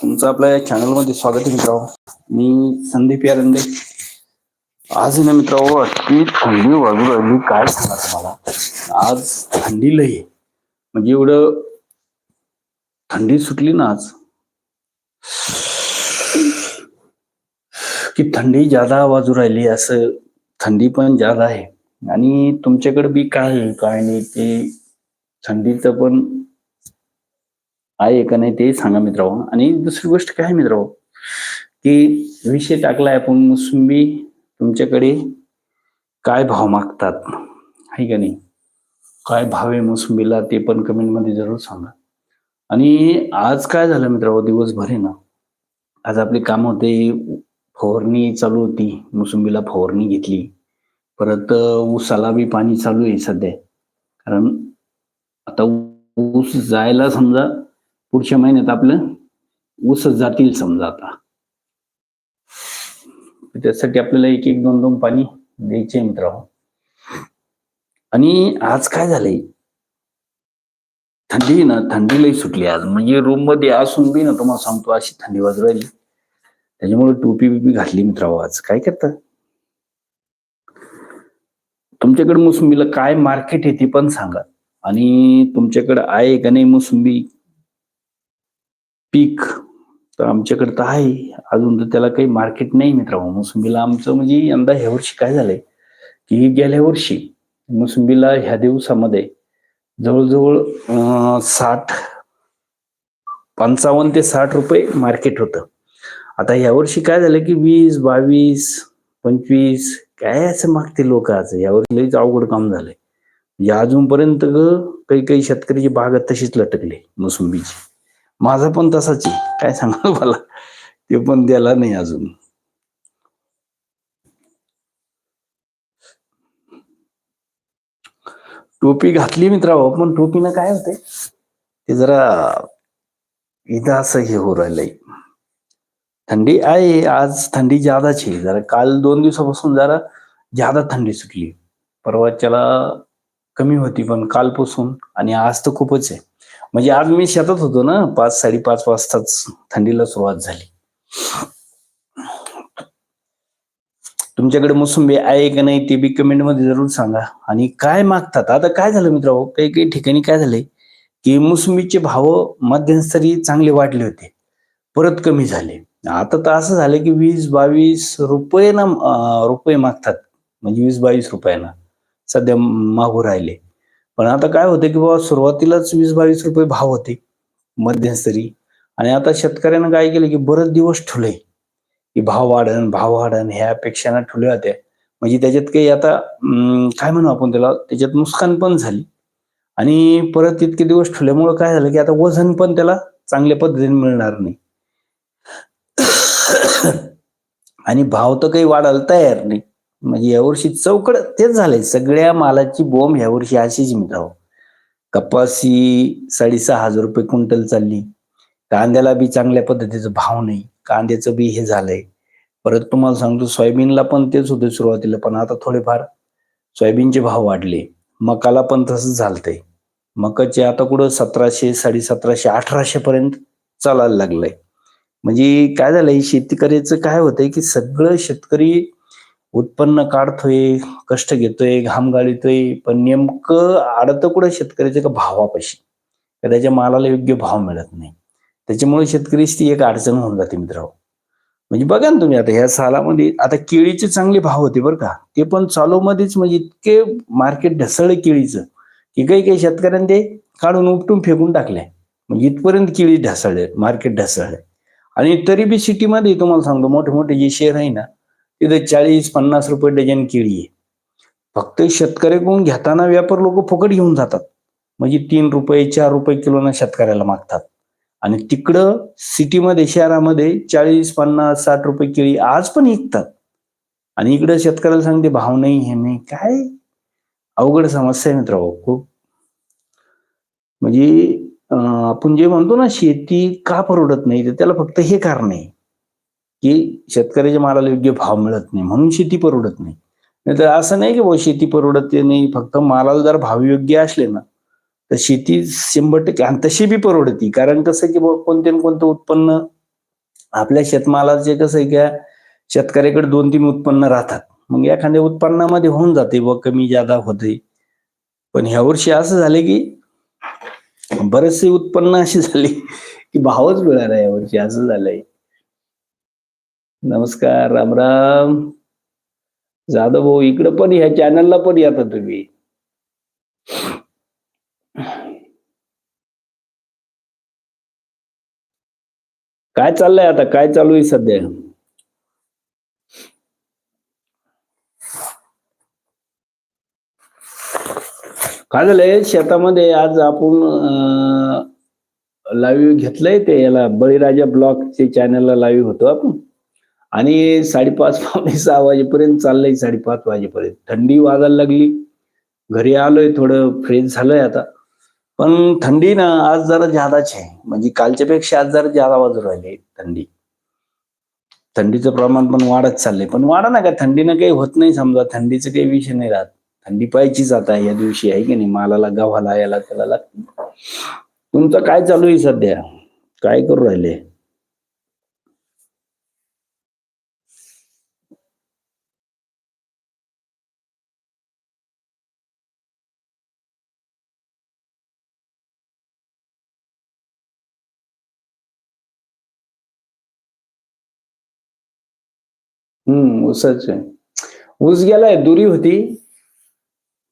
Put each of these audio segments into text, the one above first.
तुमचं आपल्या या चॅनलमध्ये स्वागत आहे मित्रांनो. मी संदीप यारंदे आज ना मित्रांनो अति थंडी वाजू राहिली. काय सांगा तुम्हाला? आज थंडी लई म्हणजे एवढं थंडी सुटली ना आज. की थंडी जादा वाजू राहिली असं थंडी पण जादा आहे. आणि तुमच्याकडे बी काय आहे काय नाही ते थंडीचं पण आहे का नाही ते सांगा मित्रांनो. आणि दुसरी गोष्ट काय आहे मित्रांनो की विषय टाकलाय आपण मोसंबी तुमच्याकडे काय भाव मागतात? आहे का नाही? काय भाव आहे मोसंबीला ते पण कमेंटमध्ये जरूर सांगा. आणि आज काय झालं मित्रांनो दिवसभर आहे ना आज आपली काम होते फवारणी चालू होती मोसंबीला फवारणी घेतली. परत ऊसाला बी पाणी चालू आहे सध्या. कारण आता ऊस जायला समजा पुढच्या महिन्यात आपलं ऊस जातील समजा आता. त्यासाठी आपल्याला एक एक दोन दोन पाणी द्यायचे मित्रांनो हो. आणि आज काय झालंय? थंडी ना थंडी लई सुटली आज. म्हणजे रूममध्ये असून बी ना तुम्हाला सांगतो अशी थंडी वाजू राहिली. त्याच्यामुळे टोपी बिपी घातली मित्रांनो हो आज. काय करता? तुमच्याकडे मोसंबीला काय मार्केट आहे ते पण सांगा. आणि तुमच्याकडे आहे का नाही मोसंबी? पीक तर आमच्याकडे तर आहे. अजून तर त्याला काही मार्केट नाही मित्रांनो मोसंबीला आमचं म्हणजे यंदा ह्या वर्षी काय झालंय? की गेल्या वर्षी मोसंबीला ह्या दिवसामध्ये जवळजवळ साठ पंचावन्न ते साठ रुपये मार्केट होतं. आता ह्या वर्षी काय झालं की वीस बावीस पंचवीस काय असं मागते लोक आज? यावर्षी लईच अवघड काम झालंय. म्हणजे अजूनपर्यंत ग काही काही शेतकऱ्याची बाग तशीच लटकली मोसंबीची. माझा पण तसाच आहे. काय सांगा मला ते पण द्यायला नाही अजून. टोपी घातली मित्रा पण टोपीनं काय होते ते जरा इथं असं हे हो राहिलंय. थंडी आहे आज थंडी जादाच आहे. जरा काल दोन दिवसापासून जरा जादा थंडी सुटली. परवाच्याला कमी होती पण कालपासून आणि आज तर खूपच आहे. म्हणजे आज मी शेतात होतो ना पाच साडेपाच वाजताच थंडीला सुरुवात झाली. तुमच्याकडे मोसंबी आहे का नाही ते बी कमेंटमध्ये जरूर सांगा. आणि काय मागतात? आता काय झालं मित्र काही काही ठिकाणी काय झालंय की मोसंबीचे भाव मध्यंतरी चांगले वाढले होते. परत कमी झाले. आता तर असं झालं की वीस बावीस रुपये ना रुपये मागतात. म्हणजे वीस बावीस रुपयाना सध्या मागू राहिले. पण आता काय होतं की बाबा सुरुवातीलाच वीस बावीस रुपये भाव होते मध्यंतरी. आणि आता शेतकऱ्यानं काय केलं की बरेच दिवस ठुले. की भाव वाढन भाव वाढन ह्या अपेक्षांना ठुले होत्या. म्हणजे त्याच्यात काही आता काय म्हणू आपण त्याला त्याच्यात नुकसान पण झाली. आणि परत इतके दिवस ठुल्यामुळे काय झालं की आता वजन पण त्याला चांगल्या पद्धतीने मिळणार नाही. आणि भाव तर काही वाढायला तयार नाही. म्हणजे यावर्षी चौकड तेच झालंय. सगळ्या मालाची बोंब यावर्षी अशीच मिळावं कपासी साडेसहा हजार रुपये क्विंटल चालली. कांद्याला बी चांगल्या पद्धतीचा भाव नाही. कांद्याचं बी हे झालंय. परत तुम्हाला सांगतो सोयाबीनला पण तेच होते सुरुवातीला पण आता थोडेफार सोयाबीनचे भाव वाढले. मकाला पण तसंच झालतंय. मकाचे आता कुठं सतराशे साडेसतराशे अठराशे पर्यंत चालायला लागलंय. म्हणजे काय झालंय शेतकऱ्याचं काय होतंय की सगळं शेतकरी उत्पन्न काढतोय कष्ट घेतोय घाम गाळीतोय पण नेमकं अडतं कुठं शेतकऱ्याच्या का भावापाशी? का त्याच्या मालाला योग्य भाव मिळत नाही? त्याच्यामुळे शेतकरीची ती एक अडचण होऊन जाते मित्रांनो. म्हणजे बघा ना तुम्ही आता ह्या सालामध्ये आता केळीचे चांगले भाव होते बरं का. ते पण चालू मध्येच म्हणजे इतके मार्केट ढसळले केळीचं की काही काही शेतकऱ्यांनी ते काढून उपटून फेकून टाकले म्हणजे इथपर्यंत केळी ढसळले मार्केट ढसळले. आणि तरी बी सिटीमध्ये तुम्हाला सांगतो मोठे मोठे जे शहर आहे ना तिथे चाळीस पन्नास रुपये डझन केळी आहे. फक्त शेतकऱ्याकडून घेताना व्यापार लोक फुकट घेऊन जातात. म्हणजे तीन रुपये चार रुपये किलोनं शेतकऱ्याला मागतात. आणि तिकडं सिटीमध्ये शहरामध्ये चाळीस पन्नास साठ रुपये केळी आज पण विकतात. आणि इकडं शेतकऱ्याला सांगते भाव नाही हे नाही काय? अवघड समस्या आहे मित्र खूप. म्हणजे आपण जे म्हणतो ना शेती का परवडत नाही तर त्याला फक्त हे कारण आहे. की शेतकऱ्याच्या मालाला योग्य भाव मिळत नाही म्हणून शेती परवडत नाही. नाहीतर असं नाही की बुवा शेती परवडत नाही फक्त मालाला जर भाव योग्य असले ना तर शेती शंभर टक्के आणि तशी बी परवडती. कारण कसं की बुवा कोणते ना कोणतं उत्पन्न आपल्या शेतमालाचे कसं आहे का शेतकऱ्याकडे दोन तीन उत्पन्न राहतात. मग एखाद्या उत्पन्नामध्ये होऊन जाते व कमी जादा होते. पण ह्या वर्षी असं झाले की बरेचसे उत्पन्न अशी झाले की भावच मिळाला यावर्षी असं झालंय. नमस्कार रामराम जाधव भाऊ इकडं पण ह्या चॅनलला पण येता तुम्ही. काय चाललंय आता? काय चालू आहे सध्या? काय झालंय? शेतामध्ये आज आपण लाईव्ह घेतलंय ते याला बळीराजा ब्लॉगचे चॅनलला लाईव्ह होतो आपण. आणि साडेपाच पावणे सहा वाजेपर्यंत चाललंय साडेपाच वाजेपर्यंत. थंडी वाजायला लागली. घरी आलोय थोडं फ्रेश झालंय आता. पण थंडी ना आज जरा जादाच आहे. म्हणजे कालच्या पेक्षा आज जरा जादा वाजू राहिली थंडी. थंडीचं प्रमाण पण वाढत चाललंय. पण वाढा ना का थंडीनं काही होत नाही समजा. थंडीचं काही विषय नाही राहत. थंडी पाहिजेच आता या दिवशी आहे की नाही? मालाला गव्हाला याला त्याला. लागते तुमचं काय चालू आहे सध्या? काय करू राहिले? हम्म ऊसच आहे. ऊस गेलाय दुरी होती.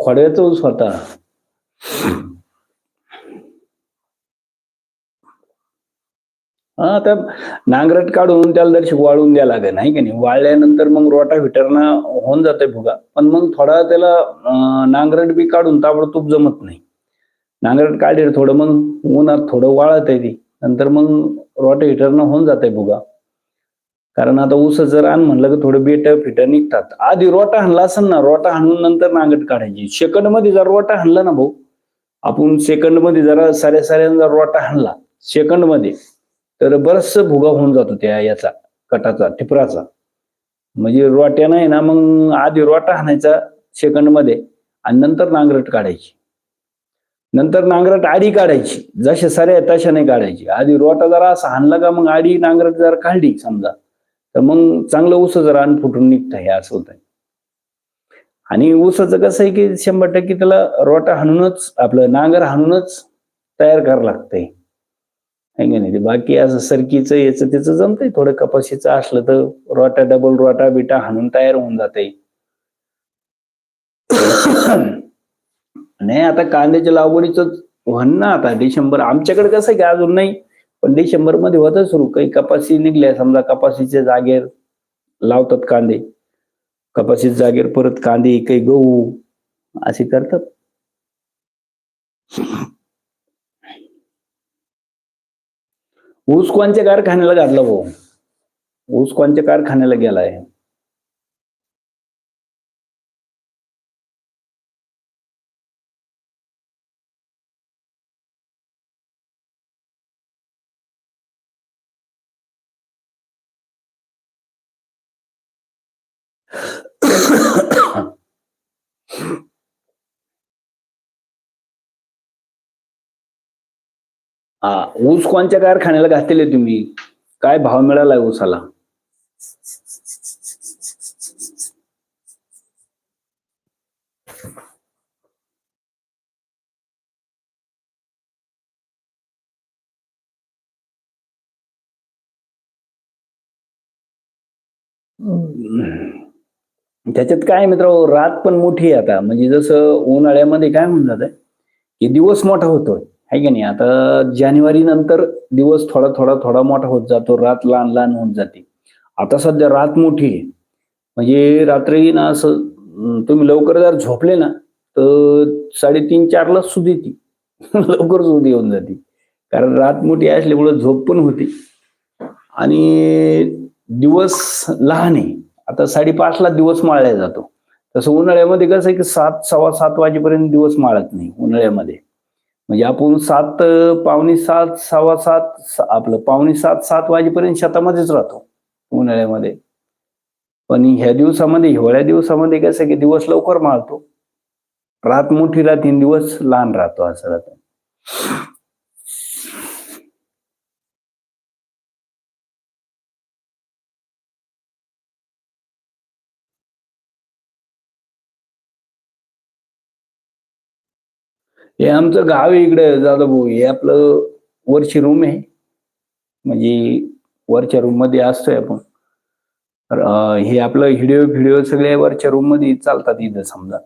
खोड्याचा ऊस होता. हा त्या नांगरट काढून त्याला दर्शक वाळून द्यायला लागेल नाही का नाही? वाळल्यानंतर मग रोटा व्हिटरनं होऊन जाते भुगा. पण मग थोडा त्याला नांगरट बी काढून ताबडतोब जमत नाही. नांगरट काढेल थोडं मग उन्हात थोडं वाळत आहे ती. नंतर मग रोटा हिटरनं होऊन जाते भुगा. कारण आता ऊस जर आण म्हणलं की थोडं बेट फिट निघतात. आधी रोटा हाणला असेल ना रोटा हाणून नंतर नांगट काढायची. सेकंडमध्ये जर रोटा हाणला ना भाऊ आपण सेकंडमध्ये जरा साऱ्या साऱ्यानं जर रोटा हाणला सेकंडमध्ये तर बरस भुगा होऊन जातो त्या याचा कटाचा टिपराचा म्हणजे रोट्या नाही ना मग आधी रोटा हाणायचा सेकंडमध्ये आणि नंतर नांगरट काढायची. नंतर नांगरट आडी काढायची जसे साऱ्या तशा नाही काढायची. आधी रोटा जरा असा हाणला का मग आडी नांगरट जरा काढली समजा. तर मग चांगलं ऊस रान अन्न फुटून निघतं हे असं होत आणि ऊसाचं कसं आहे की शंभर टक्के त्याला रोटा हाणूनच आपलं नांगर हाणूनच तयार करावं लागतंय. नाही? बाकी असं सरकीचं याचं त्याचं जमतंय. थोडं कपाशीचं असलं तर रोटा डबल रोटा बिटा हाणून तयार होऊन जाते नाही आता कांद्याच्या लागवडीच म्हण ना आता डिसेंबर आमच्याकडे कसं आहे की अजून नाही. पण डिसेंबरमध्ये होतं सुरू. काही कपाशी निघल्या समजा कपाशीच्या जागेवर लावतात कांदे. कपाशीच्या जागेवर परत कांदे काही गहू असे करतात. ऊस कोणच्या कारखान्याला घातला भाऊ? ऊस कोणच्या कारखान्याला गेलाय? ऊस कोणच्या कारखान्याला घातलेले तुम्ही? काय भाव मिळालाय ऊसाला? त्याच्यात काय मित्र रात पण मोठी आहे आता. म्हणजे जसं उन्हाळ्यामध्ये काय म्हणतात की दिवस मोठा होतोय. आहे की नाही? आता जानेवारी नंतर दिवस थोडा थोडा थोडा मोठा होत जातो. रात लहान लहान होत जाते. आता सध्या रात मोठी आहे. म्हणजे रात्री ना असं तुम्ही लवकर जर झोपले ना तर साडेतीन चारला सुधी ती. लवकर सुधी येऊन जाते. कारण रात मोठी असल्यामुळे झोप पण होती. आणि दिवस लहान आहे. आता साडेपाचला दिवस माळला जातो. तसं उन्हाळ्यामध्ये कसं आहे की सात सव्वा सात वाजेपर्यंत दिवस माळत नाही उन्हाळ्यामध्ये. म्हणजे आपण सात पावणे सात सव्वा सात आपलं पावणे सात सात वाजेपर्यंत शेतामध्येच राहतो उन्हाळ्यामध्ये. पण ह्या दिवसामध्ये हिवाळ्या दिवसामध्ये कसं आहे की दिवस लवकर मारतो. रात मोठी राहते तीन दिवस लहान राहतो असं राहतं. हे आमचं गाव आहे इकडे जाधव हे आपलं वरची रूम आहे. म्हणजे वरच्या रूममध्ये असतोय आपण. तर हे आपलं व्हिडिओ व्हिडिओ सगळे वरच्या रूममध्ये चालतात इथं समजा.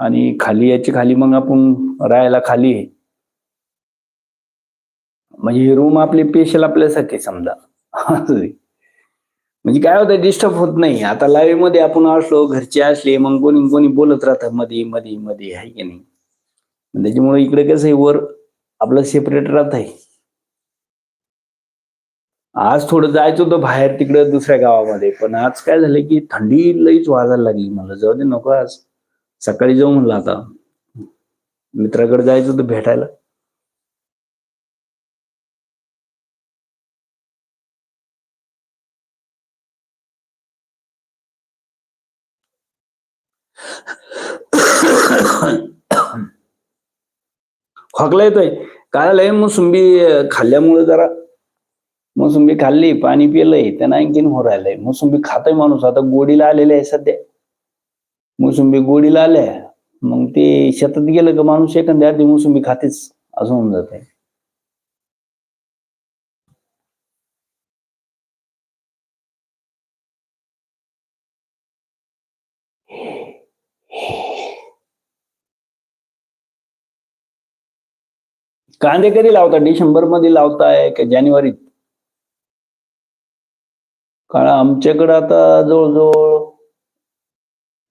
आणि खाली याची खाली मग आपण राहायला खाली आहे. म्हणजे ही रूम आपली पेशल आपल्यासाठी समजा. म्हणजे काय होतं डिस्टर्ब होत नाही. आता लाईव्हमध्ये आपण असलो घरचे असले मग कोणी कोणी बोलत राहतं मध्ये मध्ये मध्ये आहे की नाही? त्याच्यामुळे इकडे कसं आहे वर आपलं सेपरेट राहत आहे. आज थोडं जायचं होतं बाहेर तिकडं दुसऱ्या गावामध्ये पण आज काय झालं की थंडी लईच वाजायला लागली. मला जाऊ दे नको आज. सकाळी जाऊ म्हणलं आता. मित्राकडे जायचं होतं भेटायला. खोकला येतोय. काय झालंय? मोसंबी खाल्ल्यामुळे जरा मोसंबी खाल्ली पाणी पिलंय त्यांना आणखीन हो राहिलंय. मोसंबी खातोय माणूस. आता गोडीला आलेले आहे सध्या. मोसंबी गोडीला आल्या. मग ते शेतात गेलं का माणूस एखाद्या मोसंबी खातेच असं होऊन जात कांदे कधी लावता? डिसेंबरमध्ये लावताय का जानेवारीत? कारण आमच्याकडे आता जवळजवळ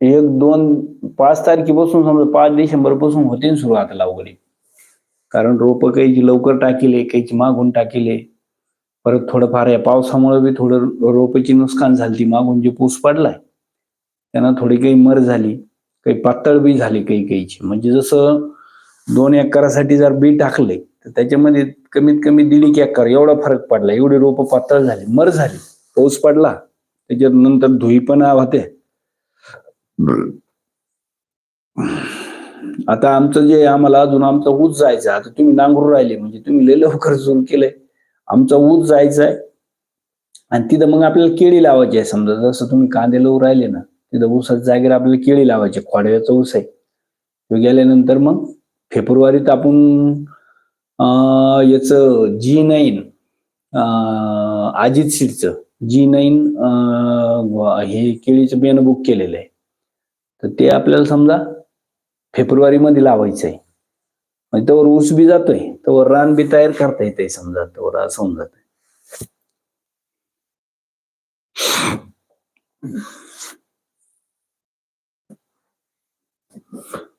एक दोन पाच तारखेपासून समजा पाच डिसेंबरपासून होते सुरू आता कारण रोपं काहीची लवकर टाकीले काहीची मागून टाकीले. परत थोडंफार या पावसामुळे बी थोडं रोपाची नुकसान झाली मागून जे पूस पडलाय त्यांना थोडी काही मर झाली काही पातळ बी झाली काही काहीची. म्हणजे जसं दोन एकरासाठी जर बी टाकले तर त्याच्यामध्ये कमीत कमी दीड एक एकर एवढा फरक पडला. एवढी रोपं पातळ झाली मर झाली. पाऊस पडला त्याच्यात नंतर धुई पण होते. आता आमचं जे आम्हाला अजून आमचा ऊस जायचा आता तुम्ही नांगरून राहिले म्हणजे तुम्ही लय लवकर सुरू केलंय. आमचा ऊस जायचा आहे. आणि तिथं मग आपल्याला केळी लावायची आहे समजा जसं तुम्ही कांदे लावून राहिले ना तिथं ऊसाच्या जागेवर आपल्याला केळी लावायची खोडव्याचा ऊस आहे. तो गेल्यानंतर मग फेब्रुवारीत आपण अं, याचं जी नाईन अजित सीडचं जी नाईन हे केळीचं बियाणं बुक केलेलं आहे. तर ते आपल्याला समजा फेब्रुवारी मध्ये लावायचं आहे. म्हणजे त्यावर ऊस बी जातोय त्यावर रान बी तयार करता येते समजा त्यावर असं होऊन जात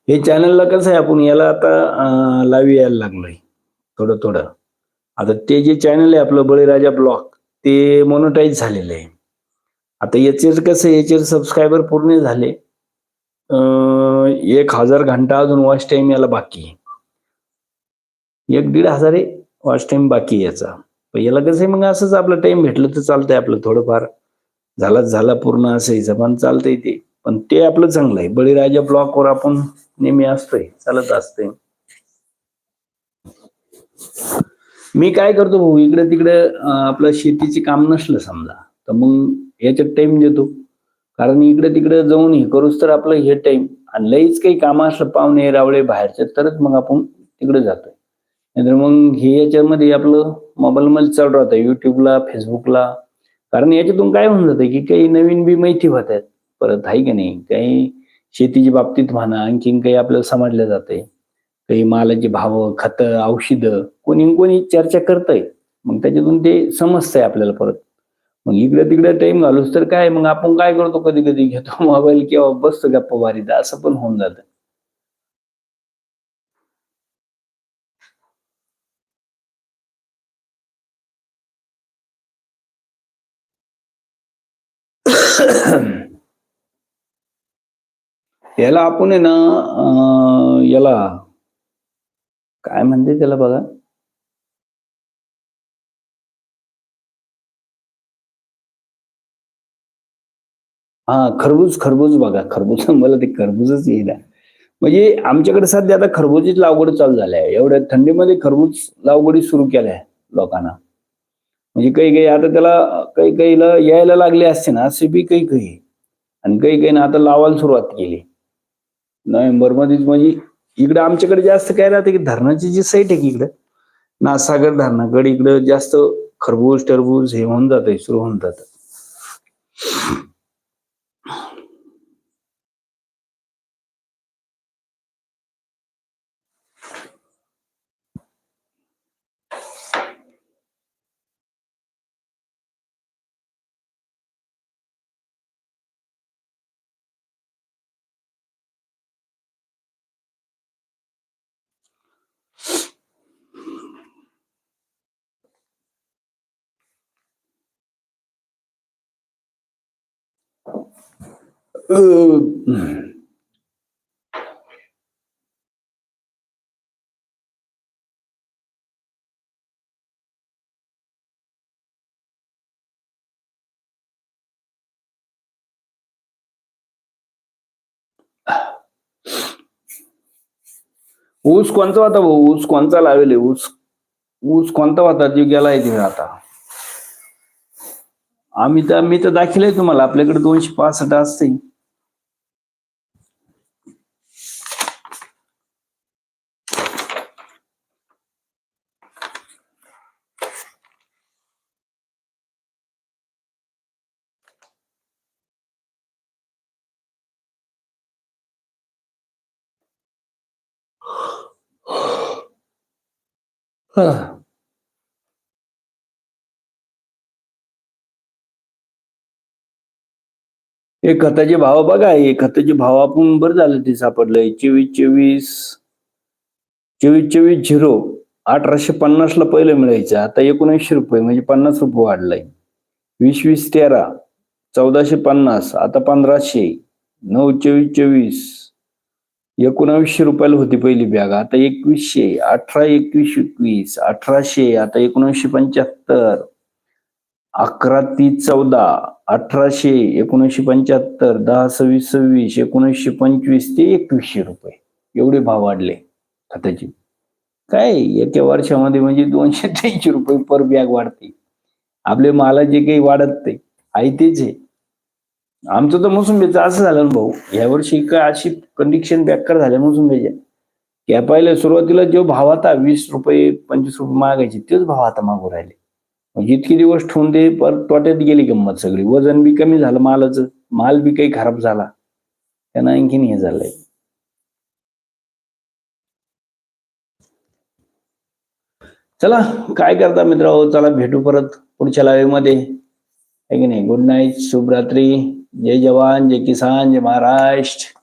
हे चॅनलला कसं आहे आपण याला आता लाईव्ह यायला लागलोय. थोडं थोडं. आता ते जे चॅनल आहे आपलं बळीराजा ब्लॉग ते मोनोटाईज झालेलं आहे. आता याचे कसं याचे सबस्क्रायबर पूर्ण झाले. अं, एक हजार घंटा अजून वॉच टाइम याला बाकी आहे. एक दीड हजार आहे वॉच टाइम बाकी याचा. पण याला कसं आहे मग असंच आपलं टाइम भेटलं तर चालतंय आपलं थोडंफार. झाला झाला पूर्ण असं हिशोबान चालतंय ते. पण ते आपलं चांगलं आहे. बळीराजा ब्लॉकवर आपण नेहमी असतोय चालत असतंय. मी काय करतो भाऊ इकडे तिकडे आपलं शेतीचे काम नसलं समजा तर मग याच्यात टाइम देतो. कारण इकडे तिकडे जाऊन हे करूच तर आपलं हे टाइम आणि लईच काही काम असलं पाहुणे रावळे बाहेरचे तरच मग आपण तिकडे जातोय. नाहीतर मग हे याच्यामध्ये आपलं मोबाईल मध्ये चालू राहतं युट्यूबला फेसबुकला कारण याच्यातून काय होऊन जातं की काही नवीन बी माहिती होत आहेत. परत आहे की नाही? काही शेतीच्या बाबतीत म्हणा आणखीन काही आपल्याला समजलं जाते काही मालाचे भाव खत औषधं कोणी कोणी चर्चा करतंय मग त्याच्यातून ते समजतंय आपल्याला परत मग इकडे तिकडे टाइम घालूस तर काय मग आपण काय करतो कधी कधी घेतो मोबाईल किंवा बसतो गप्पा मारीत असं पण होऊन जातं याला आपण आहे ना याला काय म्हणते त्याला बघा? हा खरबूज खरबूज बघा. खरबूज मला ते खरबूजच येईना. म्हणजे आमच्याकडे सध्या आता खरबूजीच लागवड चालू झाल्या आहे. एवढ्या थंडीमध्ये खरबूज लागवडी सुरू केल्या लोकांना. म्हणजे काही काही आता त्याला काही काहीला यायला लागले असते ना असे बी काही काही. आणि काही काही ना आता लावायला सुरुवात केली. नोव्हेंबर मध्येच म्हणजे इकडे आमच्याकडे जास्त काय राहते की धरणाची जी साईट आहे की इकडे नासागर धरणाकडे इकडे जास्त खरबूज टरबूज हे होऊन जात सुरू होऊन जात. ऊस कोणचा होता भाऊ? ऊस कोणचा लावेल? ऊस ऊस कोणता होता? जीव गेलाय तिथे आता. आम्ही तर मी तर दाखिलय तुम्हाला. आपल्याकडे दोनशे पासष्ट असते हा. हे खताचे भाव बघा हे खताचे भाव आपण बरं झालं ते सापडलंय चोवीस चोवीस चोवीस चोवीस झिरो. अठराशे पन्नास ला पहिलं मिळायचं. आता एकोणऐंशी रुपये म्हणजे पन्नास रुपये वाढलाय. वीस वीस तेरा. चौदाशे पन्नास. आता पंधराशे. नऊ चोवीस चोवीस. एकोणावीसशे रुपयाला होती पहिली बॅग आता एकवीसशे अठरा एकवीस एकवीस अठराशे आता एकोणीसशे पंच्याहत्तर अकरा तीस चौदा अठराशे एकोणीसशे पंच्याहत्तर दहा सव्वीस सव्वीस एकोणीसशे पंचवीस ते एकवीसशे रुपये. एवढे भाव वाढले खताचे काय एका वर्षामध्ये म्हणजे दोनशे त्र्याऐंशी रुपये पर बॅग वाढते. आपले माला जे काही वाढत ते आहे तेच आहे. आमचं तर मोसंबीचं असं झालं ना भाऊ. या वर्षी काय अशी कंडिशन बेकार झाल्या मोसंबीच्या. या पहिले सुरुवातीला जो भाव आता वीस रुपये पंचवीस रुपये मागायचे तेच भाव आता मागू राहिले. म्हणजे इतके दिवस ठेवून ते पर तोट्यात गेली गंमत सगळी. वजन बी कमी झालं मालाचं माल बी काही खराब झाला. त्यांना आणखीन हे झालंय. चला काय करता मित्र चला भेटू परत पुढच्या लाईव्हमध्ये. आहे की नाही? गुड नाईट शुभरात्री. जय जवान जय किसान जय महाराष्ट्र।